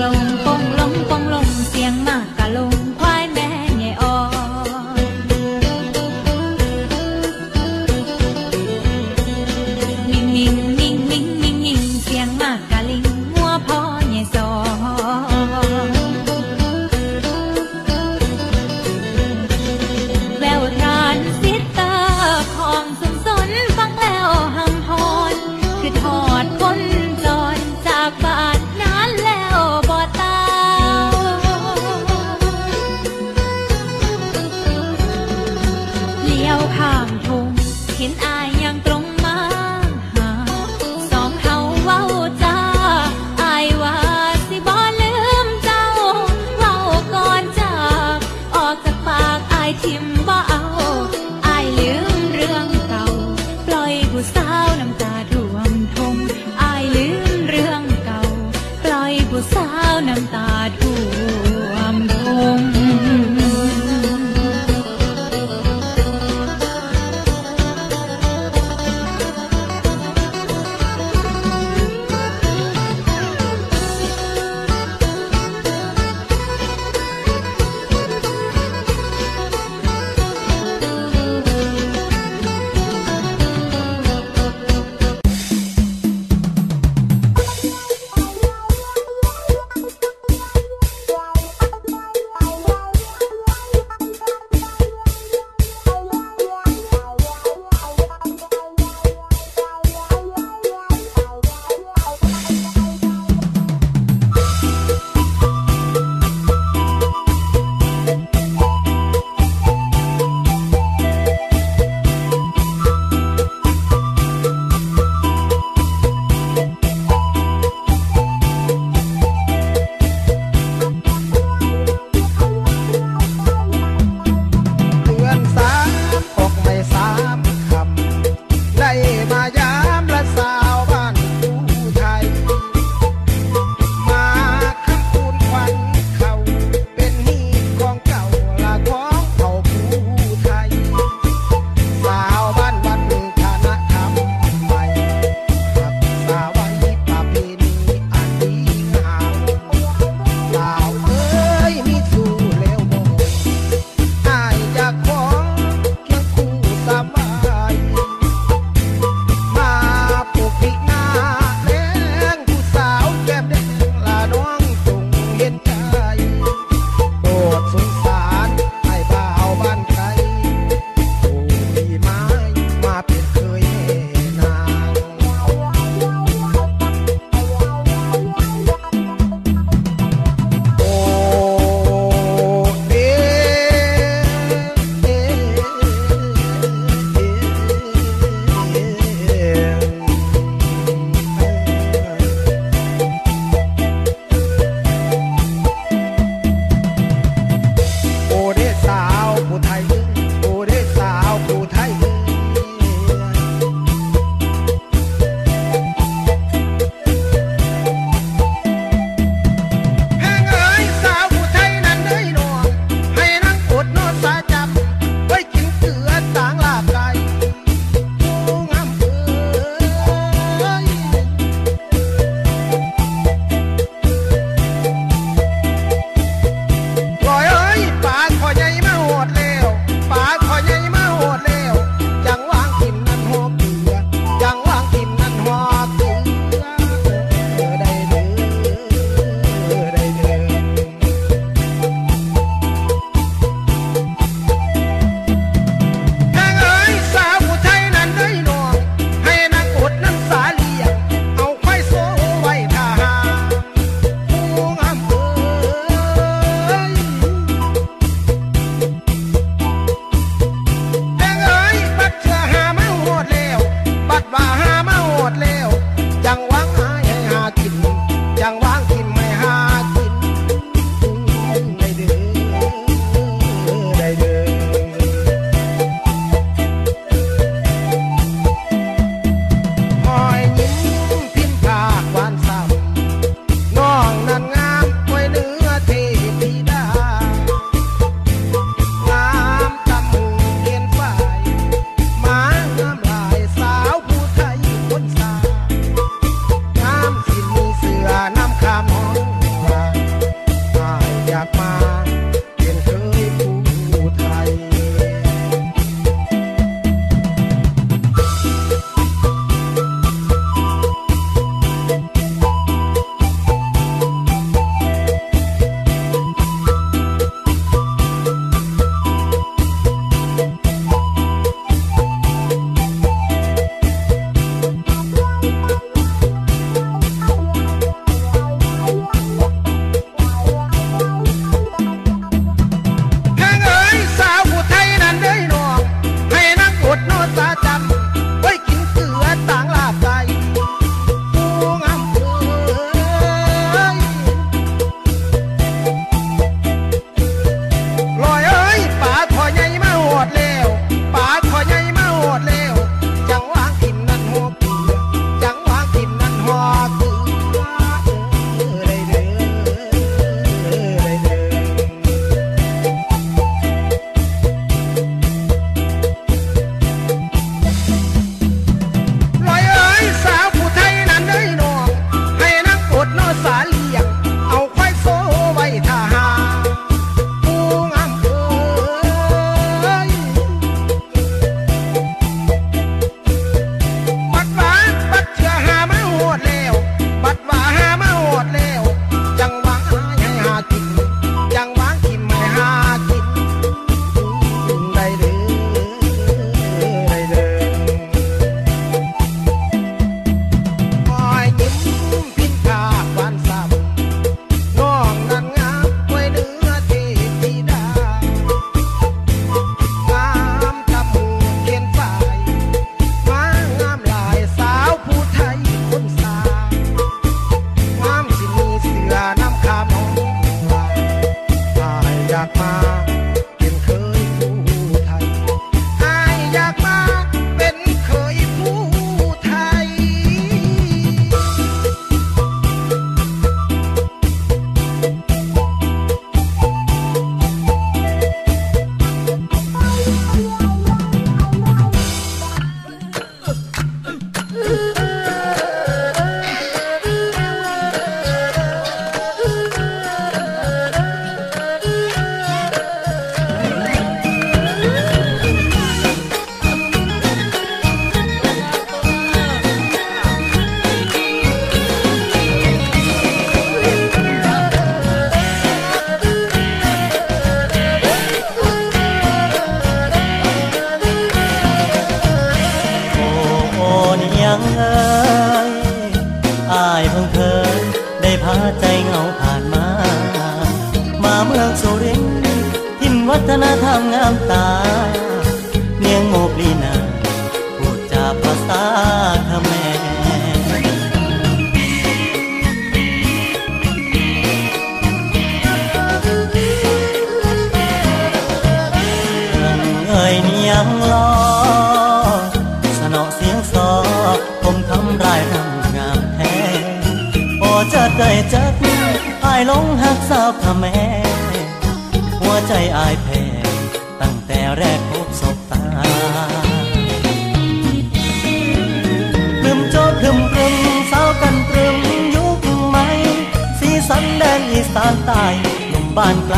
ป ล่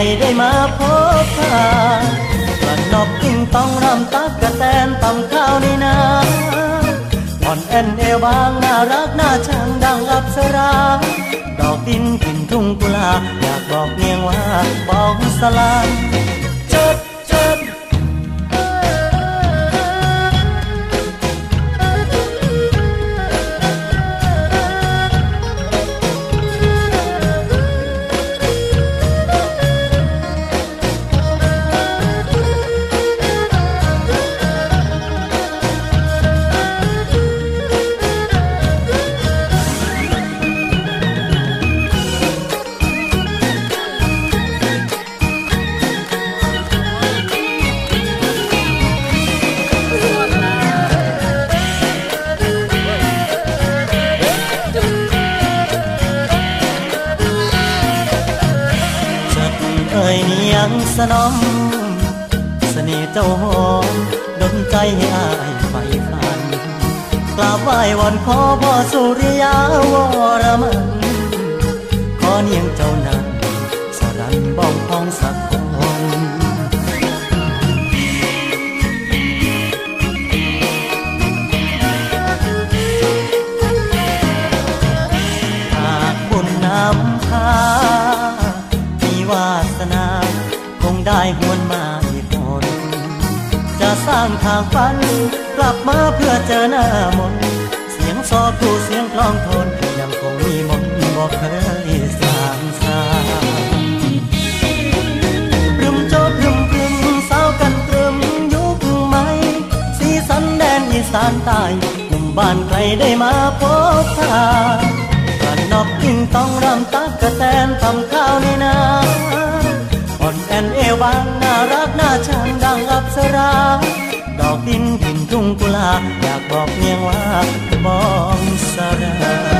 นุ่มบ้ไกลได้มาพบพากระนกกิ้งต้องรำตักกระแตนตำข้าวในนาอ่อนแอนเอวบางน่ารักน่าชังดังอับสราดอกดินกลิ่นทุ่งกุลาอยากบอกเนียงว่าบอกสลาจด นียงสนอมเสน่ห์เจ้าหอมดนใจให้อายไฟฟันกราบไหว้วันขอพ่อสุริางฝัน กลับมาเพื่อเจอหน้ามน เสียงซอครูเสียงกลองทนยังคงมีมนบอกเคยสางสาพรึมโจพรึมพรึมสาวกันตรึมยุคใหม่สีสันแดนอีสานใต้หนุ่มบ้านใครได้มาพบทากระนอกยิ่งต้องรำตักกระแตนทำข้าวในนาอ่อนแอนเอวบางน่ารักน่าชังดังอับสรา ดอกดินกลิ่นทุ่งกุลา อยากบอกเมียงว่าบองสรา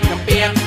can be a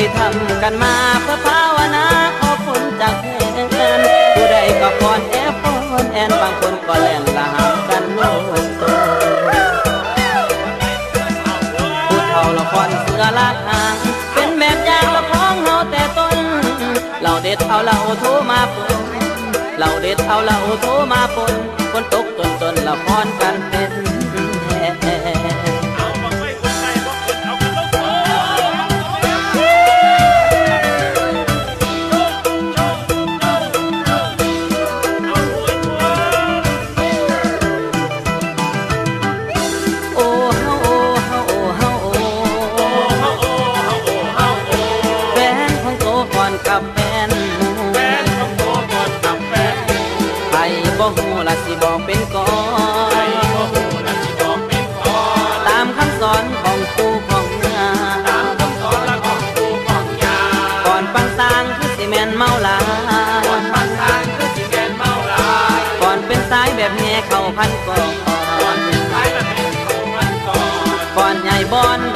ยทำกันมาเพื่อภาวนาขอฝนจากแทนผู้ใดก็ก่อนแอบพอนแอนบางคนก็แล่นละหามกันโลดโตผู้เฒ่าละครเสือลากหางเป็นแบบอย่างละของเฮาแต่ต้นเราเด็ดเอาเราโทรมาปนเราเด็ดเอาเราโทรมาปนคนตกจนจนละครกันเป็นามคำสอนของปู่ของยาก่อนปังสร้างคือสิแมนเมาลาก่อนเป็นสายแบบแห่เข้าพันก่อนก่อนใหญ่บอนแบบล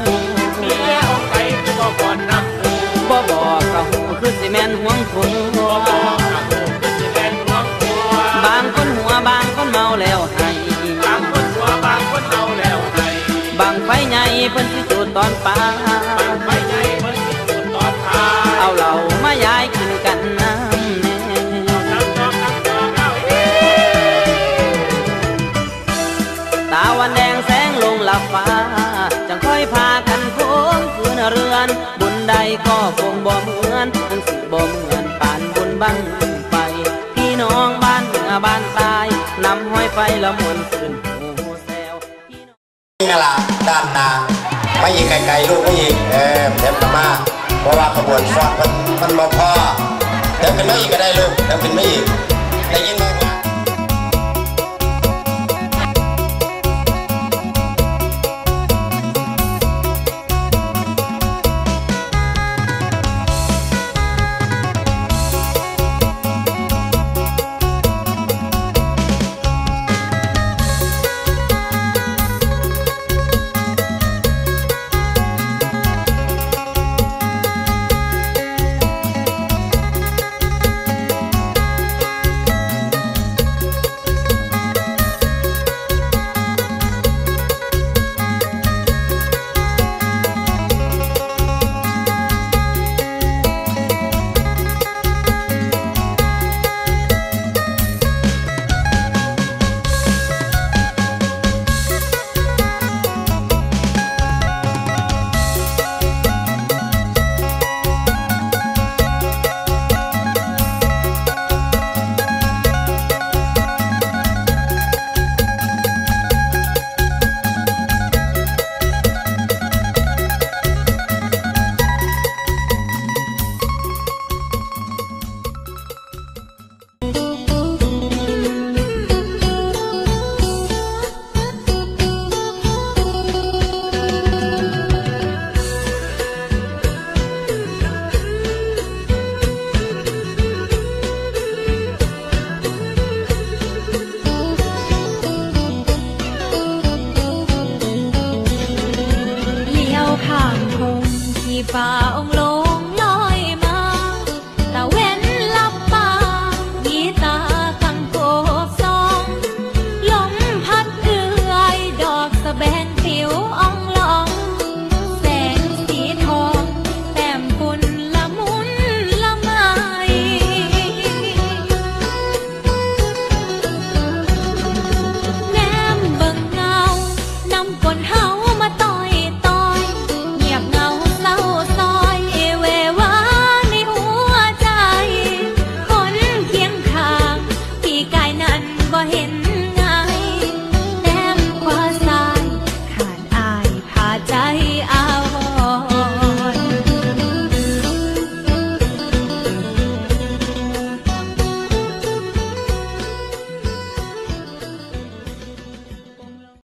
ใหญ่เพิ่นสิจุดตอนปลาเอาเหล่ามาย้ายกินกันน้ำแน่ตาวันแดงแสงลงหลับฟ้า จังค่อยพากันโค้งคืนเรือน บุญใดก็คงบ่เหมือนทั้งสิบ่เหมือนปานบุญบังไป พี่น้องบ้านเหนือบ้านใต้นำห้อยไฟละมวนขึ้นหูแซวพี่น้องนี่ล่ะด้านหนา ไม่อีกไกลๆลูกไม่อีกเออเดี๋ยวกลับมาเพราะว่าขบวนฟอดมันมันมาพอเดี๋ยวขึ้นมาอีกก็ได้ลูกเดี๋ยวขึ้นมาอีกได้ยินไหม